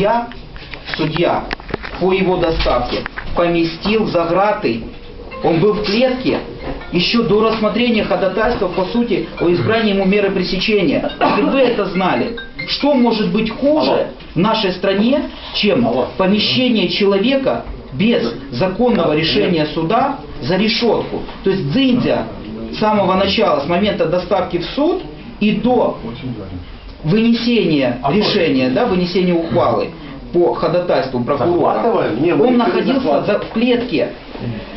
судья, судья по его доставке поместил за граты, он был в клетке еще до рассмотрения ходатайства, по сути, о избрании ему меры пресечения. Если вы это знали, что может быть хуже в нашей стране, чем помещение человека без законного решения суда за решетку? То есть Дзиндзя с самого начала, с момента доставки в суд и до вынесения решения, да, вынесения ухвалы по ходатайству прокурора? Не, он не находился за- в клетке.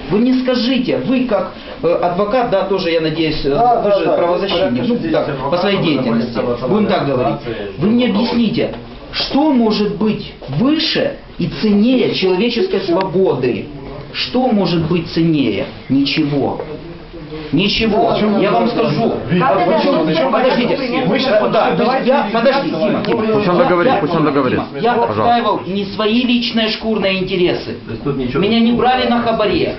Вы мне скажите, вы как э, адвокат, да, тоже, я надеюсь, э, Да, вы да, же да, правозащитник, ну, 60 так, по адвокатов, своей деятельности, будем так говорить. Вы мне объясните, что может быть выше и ценнее человеческой свободы? Что может быть ценнее? Ничего. Ничего. Я вам скажу. Почему? Подождите. Мы сейчас, да, я, подожди, Дима, Дима. Пусть он Я- договорит, я- пусть он договорит. Я отстаивал не свои личные шкурные интересы. Меня не брали на хабаре.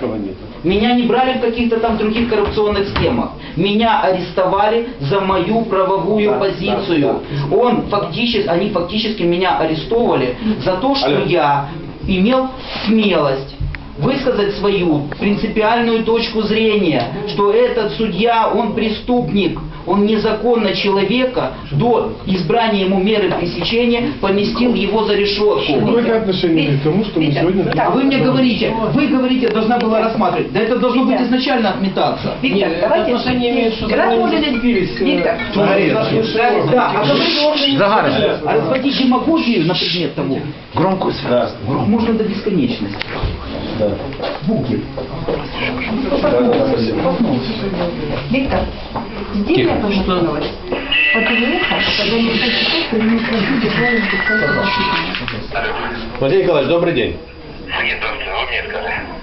Меня не брали в каких-то там других коррупционных схемах. Меня арестовали за мою правовую Да, позицию. да, Он фактически, они фактически меня арестовали за то, что Алло. я имел смелость высказать свою принципиальную точку зрения, что этот судья, он преступник, он незаконно человека до избрания ему меры пресечения поместил его за решетку. Какое отношение к тому, что мы сегодня... А так. вы мне говорите, вы говорите, должна была рассматривать. Да это должно быть изначально отметаться. Виктор, давайте... отношение имеет, что э, Виктор, Да, а а разводить демагогию на предмет того, Громкую связь. Да. можно до бесконечности. Да. Бугер. Виктор, здесь я познакомилась. Подверха, когда не хочу, то не Владимир Николаевич, добрый день.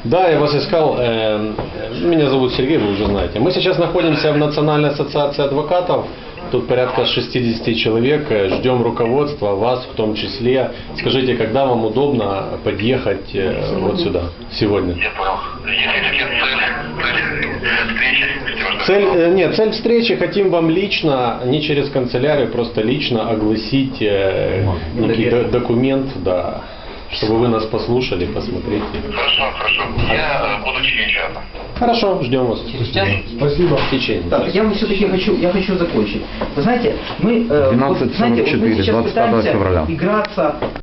Да, я вас искал. э, Меня зовут Сергей, вы уже знаете. Мы сейчас находимся в Национальной ассоциации адвокатов. Тут порядка 60 человек. э, Ждем руководства, вас в том числе. Скажите, когда вам удобно подъехать э, вот сюда сегодня? Я понял. Если таки цель, цель встречи, хотим что Цель, э, нет, цель встречи хотим вам лично, не через канцелярию, просто лично огласить э, некий до- документ, да, чтобы вы нас послушали, посмотрите. Хорошо, хорошо. Я э, буду час. Хорошо, ждем вас. Спасибо. В течение. Так, я все-таки хочу, я хочу закончить. Вы знаете, мы, э, вот, знаете, вот мы 12:44, сейчас 25 пытаемся февраля. играться